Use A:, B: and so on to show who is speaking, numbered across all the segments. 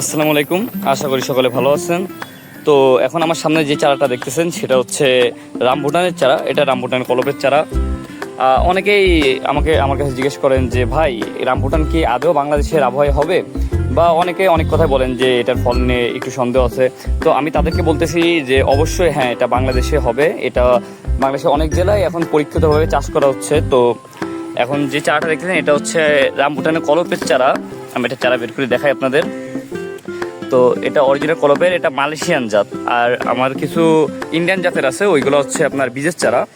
A: আসসালামু আলাইকুম। আশা করি সকলে ভালো আছেন। তো এখন আমার সামনে যে চারাটা দেখতেছেন, সেটা হচ্ছে রামভুটানের চারা। এটা রামভুটান কলপের চারা। অনেকেই আমাকে, আমার কাছে জিজ্ঞেস করেন যে, ভাই রামভুটান কি আদৌ বাংলাদেশের আবহাওয়ায় হবে? বা অনেকে অনেক কথাই বলেন যে, এটার ফল নিয়ে একটু সন্দেহ আছে। তো আমি তাদেরকে বলতেছি যে, অবশ্যই হ্যাঁ এটা বাংলাদেশে হবে। এটা বাংলাদেশের অনেক জেলায় এখন পরীক্ষিতভাবে চাষ করা হচ্ছে। তো এখন যে চারাটা দেখতেছেন, এটা হচ্ছে রামভুটানের কলপের চারা। আমি এটা চারা বের করে দেখাই আপনাদের। তো এটা অরিজিনাল কলপের এটা মালয়েশিয়ান জাত। আর আমার কিছু ইন্ডিয়ান জাতের আছে ওইগুলো হচ্ছে আপনার বীজের চারা।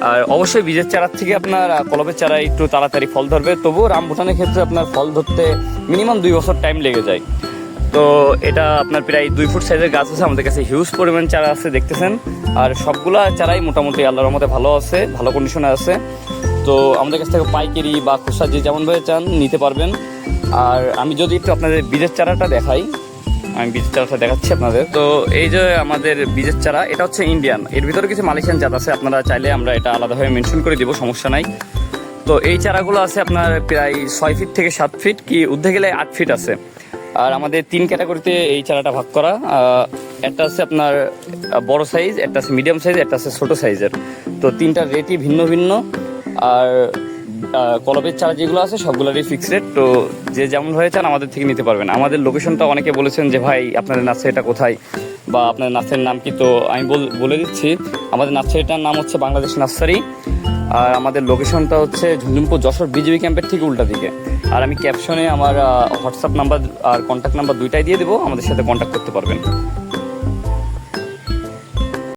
A: আর অবশ্যই বীজের চারার থেকে আপনার আহ, কলপের চারা একটু তাড়াতাড়ি ফল ধরবে। তবুও রামভুটানের ক্ষেত্রে আপনার ফল ধরতে মিনিমাম দুই বছর টাইম লেগে যায়। তো এটা আপনার প্রায় দুই ফুট সাইজের গাছ আছে আমাদের কাছে হিউজ পরিমাণ চারা আছে দেখতেছেন। আর সবগুলা চারাই মোটামুটি আল্লাহর মধ্যে ভালো আছে ভালো কন্ডিশনে আছে। তো আমাদের কাছ থেকে পাইকারি বা খুচরা যে যেমনভাবে চান নিতে পারবেন। আর আমি যদি একটু আপনাদের বীজের চারাটা দেখাই। আমি বীজের চারাটা দেখাচ্ছি আপনাদের। তো এই যে আমাদের বীজের চারা, এটা হচ্ছে ইন্ডিয়ান এর ভিতরে কিছু মালয়েশিয়ান জাত আছে, আপনারা চাইলে আমরা এটা আলাদাভাবে মেনশন করে দিব, সমস্যা নাই। তো এই চারাগুলো আছে আপনার প্রায় ছয় ফিট থেকে সাত ফিট কি ঊর্ধ্বে গেলে আট ফিট আছে। আর আমাদের তিন ক্যাটাগরিতে এই চারাটা ভাগ করা একটা আছে আপনার বড় সাইজ একটা আছে মিডিয়াম সাইজ একটা আছে ছোট সাইজের তো তিনটার রেটই ভিন্ন ভিন্ন। আর কলপের চারা যেগুলো আছে সবগুলোরই ফিক্স রেট তো যে যেমন হয়ে চান আমাদের থেকে নিতে পারবেন। আমাদের লোকেশনটা অনেকে বলেছেন যে, ভাই, আপনাদের নার্সারিটা কোথায়? বা, আপনাদের নার্সারির নাম কি? তো আমি বল- দিচ্ছি, আমাদের নার্সারিটার নাম হচ্ছে বাংলাদেশ নার্সারি, আর আমাদের লোকেশনটা হচ্ছে ঝুনঝুমপুর যশোর বিজেপি ক্যাম্পের ঠিক উল্টা দিকে। আর আমি ক্যাপশনে আমার হোয়াটসঅ্যাপ নাম্বার আর কন্ট্যাক্ট নাম্বার দুইটাই দিয়ে দেবো, আমাদের সাথে কন্ট্যাক্ট করতে পারবেন।